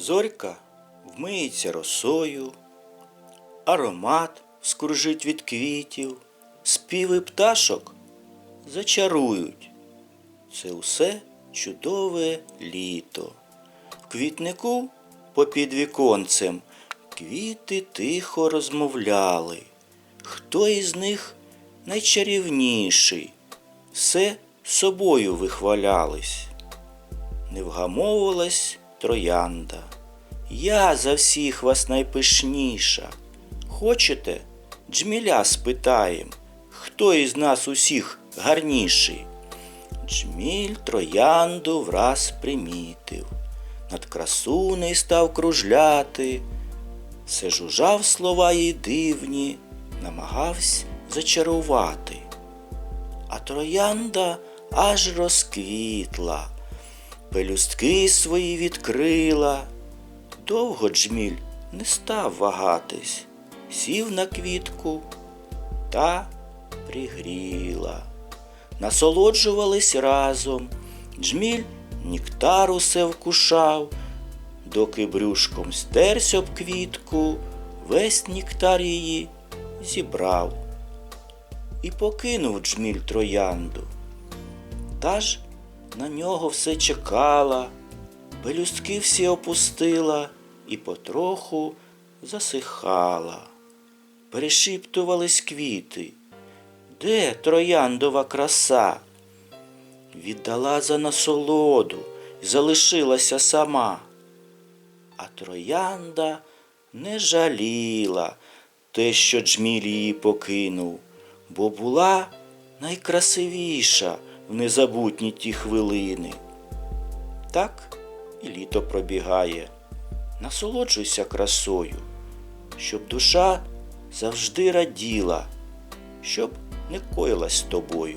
Зорька вмиється росою, аромат скружить від квітів, співи пташок зачарують. Це усе чудове літо. В квітнику попід віконцем квіти тихо розмовляли. Хто із них найчарівніший? Все собою вихвалялись. Не вгамовувалась троянда. Я за всіх вас найпишніша. Хочете, джміля спитаєм, хто із нас усіх гарніший? Джміль троянду враз примітив, над красуней став кружляти, все жужжав слова їй дивні, намагався зачарувати. А троянда аж розквітла, пелюстки свої відкрила. Довго джміль не став вагатись, сів на квітку та пригріла. Насолоджувались разом, джміль ніктар усе вкушав, доки брюшком стерсь об квітку, весь ніктар її зібрав і покинув джміль троянду. Та ж на нього все чекала, пелюстки всі опустила і потроху засихала. Перешіптувались квіти. Де трояндова краса? Віддала за насолоду і залишилася сама. А троянда не жаліла те, що джміль її покинув, бо була найкрасивіша в незабутні ті хвилини. Так і літо пробігає. Насолоджуйся красою, щоб душа завжди раділа, щоб не коїлась з тобою.